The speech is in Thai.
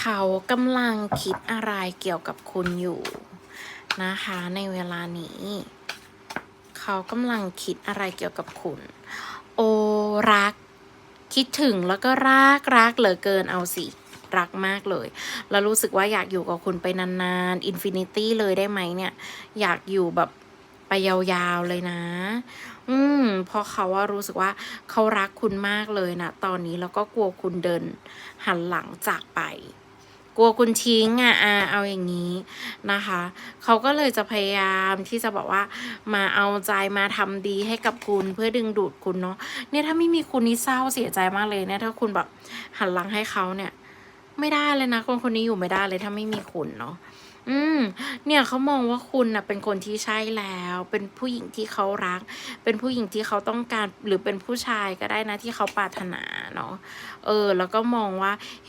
เขากำลังคิดอะไรเกี่ยวกับคุณอยู่นะคะในเวลานี้ เขากำลังคิดอะไรเกี่ยวกับคุณ โอรัก คิดถึงแล้วก็รักรักเหลือเกินเอาสิรักมากเลย แล้วรู้สึกว่าอยากอยู่กับคุณไปนานๆ อินฟินิตี้เลยได้ไหมเนี่ย อยากอยู่แบบไปยาวๆเลยนะ อืมเพราะเขาว่ารู้สึกว่าเขารักคุณมากเลยนะ ตอนนี้แล้วก็กลัวคุณเดิน หันหลังจากไป กลัวคุณทิ้งอะอาเอาอย่างนี้นะคะ เขาก็เลยจะพยายามที่จะบอกว่า มาเอาใจมาทำดีให้กับคุณเพื่อดึงดูดคุณเนาะเนี่ยถ้าไม่มีคุณนี่เศร้าเสียใจมากเลยเนี่ยถ้าคุณแบบหันหลังให้เขาเนี่ย ไม่ได้เลยนะคนคนนี้อยู่ไม่ได้เลยถ้าไม่มีคุณเนาะอืม เนี่ยเขามองว่าคุณน่ะเป็นคนที่ใช่แล้ว เป็นผู้หญิงที่เขารัก เป็นผู้หญิงที่เขาต้องการหรือเป็นผู้ชายก็ได้นะที่เขาปรารถนาเนาะเออ แล้วก็มองว่าเห็น